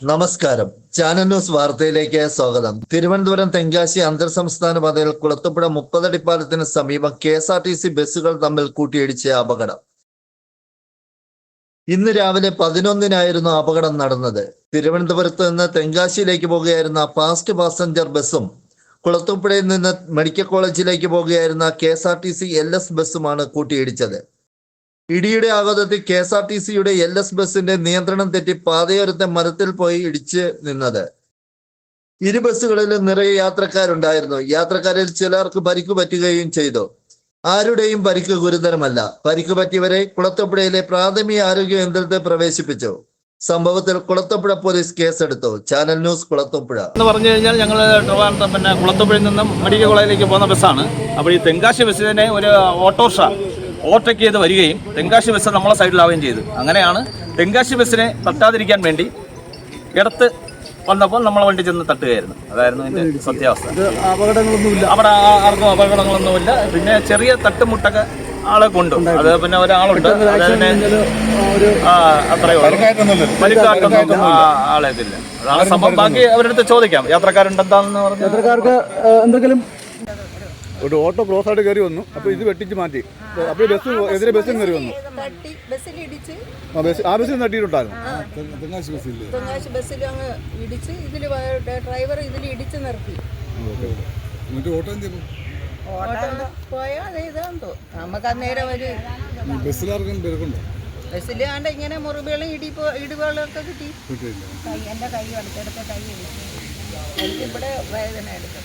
നമസ്കാരം. Channel news വാർത്തയിലേക്ക് സ്വാഗതം. തിരുവനന്തപുരം തെങ്കാശി അന്തർ സംസ്ഥാന പാതയിൽ കുളത്തുപുഴ മുപ്പതടിപ്പാലത്തിന് സമീപം K S R T C ബസ്സുകൾ തമ്മിൽ കൂട്ടിയിടിച്ച അപകടം. ഇന്ന് രാവിലെ പതിനൊന്നിനായിരുന്നു അപകടം നടന്നത്. തിരുവനന്തപുരത്ത് നിന്ന് തെങ്കാശിയിലേക്ക് പോകുകയായിരുന്ന ഫാസ്റ്റ് പാസഞ്ചർ ബസ്സും കുളത്തുപുഴയിൽ നിന്ന് മെഡിക്കൽ കോളേജിലേക്ക് പോകുകയായിരുന്ന K S R T C L S ബസ്സുമാണ് കൂട്ടിയിടിച്ചത്. ഇടിയുടെ ആഘാതത്തിൽ കെ എസ് ആർ ടി സിയുടെ എൽ എസ് ബസിന്റെ നിയന്ത്രണം തെറ്റി പാതയോരത്തെ മരത്തിൽ പോയി ഇടിച്ച് നിന്നത്. ഇരു ബസ്സുകളിലും നിറയെ യാത്രക്കാരുണ്ടായിരുന്നു. യാത്രക്കാരിൽ ചിലർക്ക് പരിക്ക് പറ്റുകയും ചെയ്തു. ആരുടെയും പരിക്ക് ഗുരുതരമല്ല. പരിക്ക് പറ്റിയവരെ കുളത്തപ്പുഴയിലെ പ്രാഥമിക ആരോഗ്യ കേന്ദ്രത്തെ പ്രവേശിപ്പിച്ചു. സംഭവത്തിൽ കുളത്തപ്പുഴ പോലീസ് കേസെടുത്തു. Channel news Kulathupuzha. എന്ന് പറഞ്ഞു കഴിഞ്ഞാൽ ഞങ്ങൾ ട്രിവാൻഡ്രം പിന്നെ കുളത്തപ്പുഴയിൽ നിന്നും മെഡിക്കൽ കോളേജിലേക്ക് പോകുന്ന ബസ്സാണ്. അപ്പോൾ ഈ തെങ്കാശി ബസ്സിനെ ഒരു ഓട്ടോറിക്ഷ ഓവർടേക്ക് ചെയ്ത് വരികയും തെങ്കാശി ബസ് നമ്മളെ സൈഡിലാവുകയും ചെയ്തു. അങ്ങനെയാണ് തെങ്കാശി ബസ്സിനെ തട്ടാതിരിക്കാൻ വേണ്ടി ഇടത്ത് വന്നപ്പോൾ നമ്മളെ വണ്ടി ചെന്ന് തട്ടുകയായിരുന്നു. അതായിരുന്നു അതിന്റെ സത്യാവസ്ഥ. അപകടങ്ങളൊന്നുമില്ല. അവിടെ ആർക്കും അപകടങ്ങളൊന്നുമില്ല. പിന്നെ ചെറിയ തട്ടുമുട്ടൊക്കെ ആളെ കൊണ്ടു അത് പിന്നെ ഒരാളുണ്ട്. അതിനെ ഒരു ആ അത്രയോ പരിക്കാട്ടൊന്നും അതാണ് സംഭവം. ബാക്കി അവരടുത്ത് ചോദിക്കാം. യാത്രക്കാരുണ്ടെന്താന്ന് പറഞ്ഞു? യാത്രക്കാർക്ക് എന്തെങ്കിലും ഒരു ഓട്ടോ ക്രോസ് ആയിട്ട് കയറി വന്നു. അപ്പോൾ ഇത് വെട്ടിച്ച് മാറ്റി. അപ്പോൾ ബസ് എതിരെ ബസ്സിൽ കയറി വന്നു. തട്ടി ബസ്സിലിടിച്ച്. ആ ബസ് ആ ബസ്സിൽ തട്ടിയിട്ടുണ്ടായിരുന്നു. തെങ്ങാശി ബസ്സിൽ അങ്ങ് ഇടിച്ച് ഇതിൽ ഡ്രൈവർ ഇതിൽ ഇടിച്ച് നിർത്തി. എന്നിട്ട് ഓട്ടം ചെയ്തു? ഓട്ടം പോയാൽ അത് ഇതാന്ന് തോന്നുന്നു. നമുക്ക് അന്നേരം ഒരു ബസ്സിലാർക്കും തിരക്കുണ്ടോ ബസ്സിൽ ആണ്ട് ഇങ്ങനെ മുറിവുകളും ഇടിപ്പോ ഇടിവുകളൊക്കെ കിട്ടി. കൈ എന്റെ കൈ അടുത്തടുത്ത കൈ ഇടിച്ചു. എനിക്കിവിടെ വേദന എടുക്കും